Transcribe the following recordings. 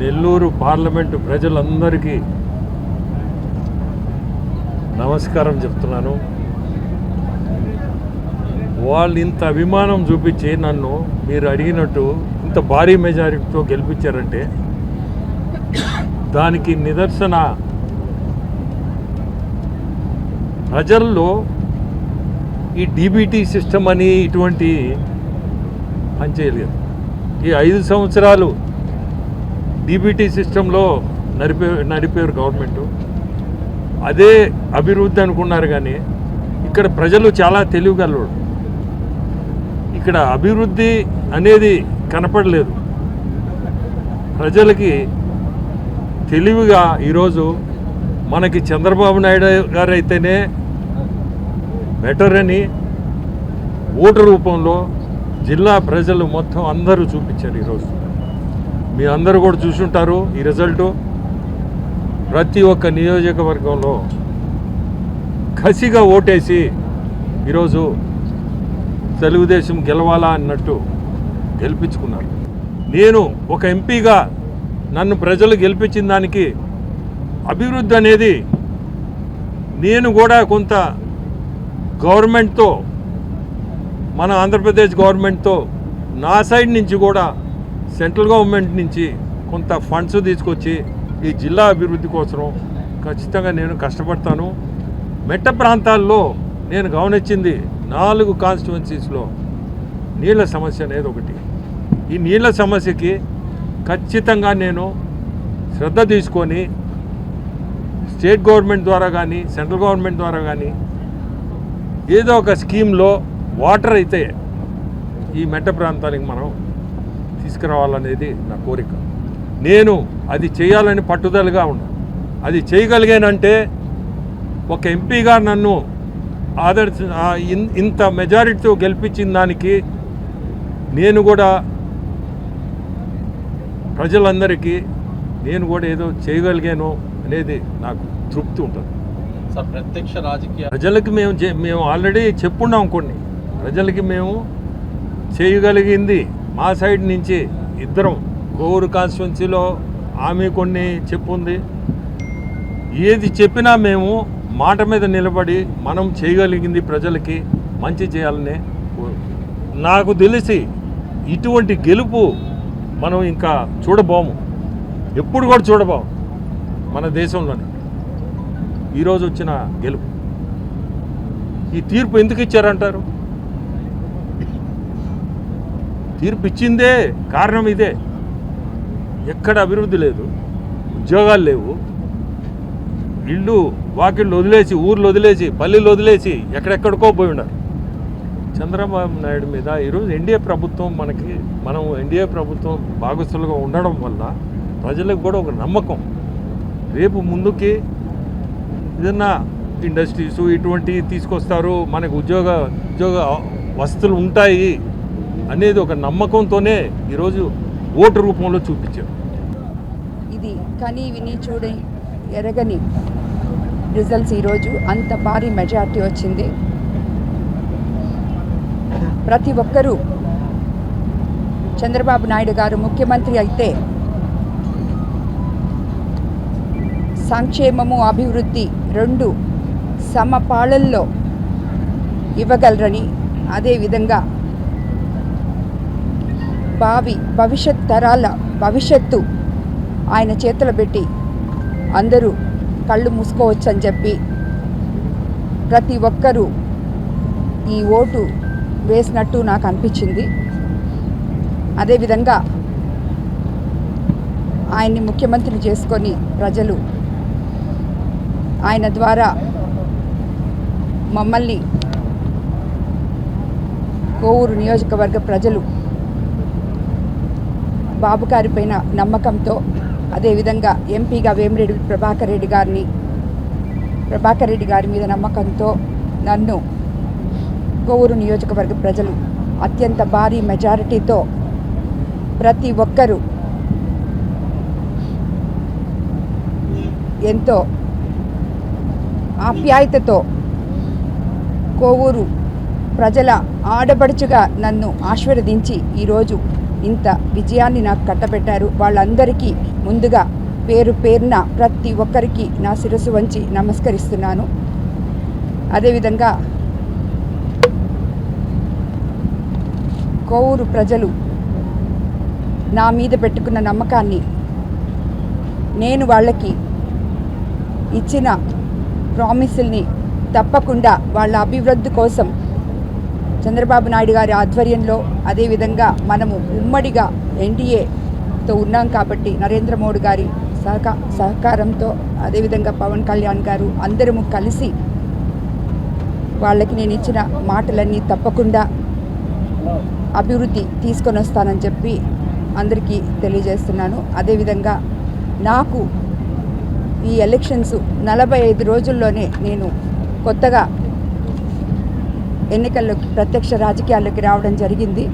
Nellore parliament ప్రజలందరికీ నమస్కారం చెప్తున్నాను. వాళ్ళు ఇంత అభిమానం చూపించి నన్ను మీరు అడిగినట్టు ఇంత భారీ మెజారిటీతో గెలిపించారంటే దానికి నిదర్శన ప్రజల్లో ఈ డీబీటీ సిస్టమ్ అని ఇటువంటి పనిచేయలేదు. ఈ ఐదు సంవత్సరాలు డీబీటీ సిస్టంలో నడిపే నడిపేరు గవర్నమెంటు. అదే అభివృద్ధి అనుకున్నారు కానీ ఇక్కడ ప్రజలు చాలా తెలివిగలరు ఇక్కడ అభివృద్ధి అనేది కనపడలేదు. ప్రజలకి తెలివిగా ఈరోజు మనకి చంద్రబాబు నాయుడు గారు అయితేనే బెటర్ అని ఓటు రూపంలో జిల్లా ప్రజలు మొత్తం అందరూ చూపించారు ఈరోజు. మీ అందరూ కూడా చూసుంటారు ఈ రిజల్టు. ప్రతి ఒక్క నియోజకవర్గంలో కసిగా ఓటేసి ఈరోజు తెలుగుదేశం గెలవాలా అన్నట్టు గెలిపించుకున్నారు. నేను ఒక ఎంపీగా నన్ను ప్రజలు గెలిపించిన దానికి అభివృద్ధి అనేది నేను కూడా కొంత గవర్నమెంట్తో మన ఆంధ్రప్రదేశ్ గవర్నమెంట్తో నా సైడ్ నుంచి కూడా సెంట్రల్ గవర్నమెంట్ నుంచి కొంత ఫండ్స్ తీసుకొచ్చి ఈ జిల్లా అభివృద్ధి కోసం ఖచ్చితంగా నేను కష్టపడతాను. మెట్ట ప్రాంతాల్లో నేను గమనించింది నాలుగు కాన్స్టిట్యువెన్సీస్లో నీళ్ళ సమస్య అనేది ఒకటి. ఈ నీళ్ళ సమస్యకి ఖచ్చితంగా నేను శ్రద్ధ తీసుకొని స్టేట్ గవర్నమెంట్ ద్వారా కానీ సెంట్రల్ గవర్నమెంట్ ద్వారా కానీ ఏదో ఒక స్కీమ్లో వాటర్ అయితే ఈ మెట్ట ప్రాంతానికి మనం తీసుకురావాలనేది నా కోరిక. నేను అది చేయాలని పట్టుదలగా ఉన్నా అది చేయగలిగానంటే ఒక ఎంపీగా నన్ను ఆదర్శ ఇంత మెజారిటీతో గెలిపించిన దానికి నేను కూడా ప్రజలందరికీ నేను కూడా ఏదో చేయగలిగాను అనేది నాకు తృప్తి ఉంటుంది. సార్ ప్రత్యక్ష రాజకీయ ప్రజలకి మేము మేము ఆల్రెడీ చెప్పున్నాం కొన్ని. ప్రజలకి మేము చేయగలిగింది మా సైడ్ నుంచి ఇద్దరం కోవూరు కాన్స్టిట్యున్సీలో ఆమె కొన్ని చెప్పుంది. ఏది చెప్పినా మేము మాట మీద నిలబడి మనం చేయగలిగింది ప్రజలకి మంచి చేయాలని నాకు తెలిసి ఇటువంటి గెలుపు మనం ఇంకా చూడబోము. ఎప్పుడు కూడా చూడబోము మన దేశంలోనే. ఈరోజు వచ్చిన గెలుపు. ఈ తీర్పు ఎందుకు ఇచ్చారంటారు? తీర్పు ఇచ్చిందే కారణం ఇదే. ఎక్కడ అభివృద్ధి లేదు ఉద్యోగాలు లేవు. ఇల్లు వాకిళ్ళు వదిలేసి ఊర్లు వదిలేసి పల్లెలు వదిలేసి ఎక్కడెక్కడికో పోయి ఉన్నారు. చంద్రబాబు నాయుడు మీద ఈరోజు ఎన్డీఏ ప్రభుత్వం మనకి మనం ఎన్డీఏ ప్రభుత్వం భాగస్థులుగా ఉండడం వల్ల ప్రజలకు కూడా ఒక నమ్మకం. రేపు ముందుకి ఏదన్నా ఇండస్ట్రీస్ ఇటువంటివి తీసుకొస్తారు మనకు ఉద్యోగ ఉద్యోగ వసతులు ఉంటాయి అనేది ఒక నమ్మకంతోనే ఈరోజు ఓటు రూపంలో చూపించారు. ఇది కని విని చూడే ఎరగని రిజల్ట్స్ ఈరోజు. అంత భారీ మెజార్టీ వచ్చింది. ప్రతి ఒక్కరూ చంద్రబాబు నాయుడు గారు ముఖ్యమంత్రి అయితే సంక్షేమము అభివృద్ధి రెండు సమపాళల్లో ఇవ్వగలరని అదేవిధంగా భావి భవిష్యత్ తరాల భవిష్యత్తు ఆయన చేతులు పెట్టి అందరూ కళ్ళు మూసుకోవచ్చని చెప్పి ప్రతి ఒక్కరూ ఈ ఓటు వేసినట్టు నాకు అనిపించింది. అదేవిధంగా ఆయన్ని ముఖ్యమంత్రి చేసుకొని ప్రజలు ఆయన ద్వారా మమ్మల్ని కోవూరు నియోజకవర్గ ప్రజలు బాబు గారిపైన నమ్మకంతో అదేవిధంగా ఎంపీగా వేమిరెడ్డి ప్రభాకర్ రెడ్డి గారిని ప్రభాకర్ రెడ్డి గారి మీద నమ్మకంతో నన్ను కోవూరు నియోజకవర్గ ప్రజలు అత్యంత భారీ మెజారిటీతో ప్రతి ఒక్కరూ ఎంతో ఆప్యాయతతో కోవూరు ప్రజల ఆడబడుచుగా నన్ను ఆశీర్వదించి ఈరోజు ఇంత విజయాన్ని నాకు కట్టబెట్టారు. వాళ్ళందరికీ ముందుగా పేరు పేరున ప్రతి ఒక్కరికి నా శిరస్సు వంచి నమస్కరిస్తున్నాను. అదేవిధంగా కోవూరు ప్రజలు నా మీద పెట్టుకున్న నమ్మకాన్ని నేను వాళ్ళకి ఇచ్చిన ప్రామిసుల్ని తప్పకుండా వాళ్ళ అభివృద్ధి కోసం చంద్రబాబు నాయుడు గారి ఆధ్వర్యంలో అదేవిధంగా మనము ఉమ్మడిగా ఎన్డీఏతో ఉన్నాం కాబట్టి నరేంద్ర మోడీ గారి సహకా సహకారంతో అదేవిధంగా పవన్ కళ్యాణ్ గారు అందరము కలిసి వాళ్ళకి నేను ఇచ్చిన మాటలన్నీ తప్పకుండా అభివృద్ధి తీసుకొని వస్తానని చెప్పి అందరికీ తెలియజేస్తున్నాను. అదేవిధంగా నాకు ఈ ఎలక్షన్స్ నలభై ఐదు రోజుల్లోనే నేను కొత్తగా ఎన్నికల్లో ప్రత్యక్ష రాజకీయాల్లోకి రావడం జరిగింది.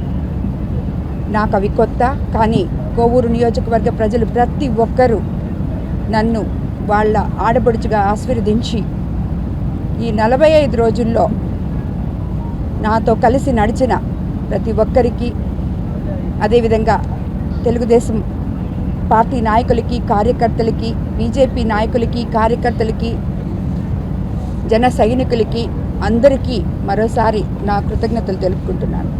నాకు అవి కొత్త కానీ కోవూరు నియోజకవర్గ ప్రజలు ప్రతి ఒక్కరూ నన్ను వాళ్ళ ఆడపడుచుగా ఆశీర్వదించి ఈ నలభై ఐదు రోజుల్లో నాతో కలిసి నడిచిన ప్రతి ఒక్కరికి అదేవిధంగా తెలుగుదేశం పార్టీ నాయకులకి కార్యకర్తలకి బీజేపీ నాయకులకి కార్యకర్తలకి జన సైనికులకి అందరికీ మరోసారి నా కృతజ్ఞతలు తెలుపుకుంటున్నాను.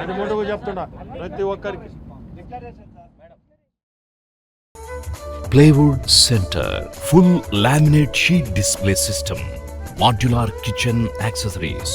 అది ముందుకు చెప్తున్నా ప్రతి ఒక్కరికి. Plywood Center Full Laminate Sheet Display System modular kitchen accessories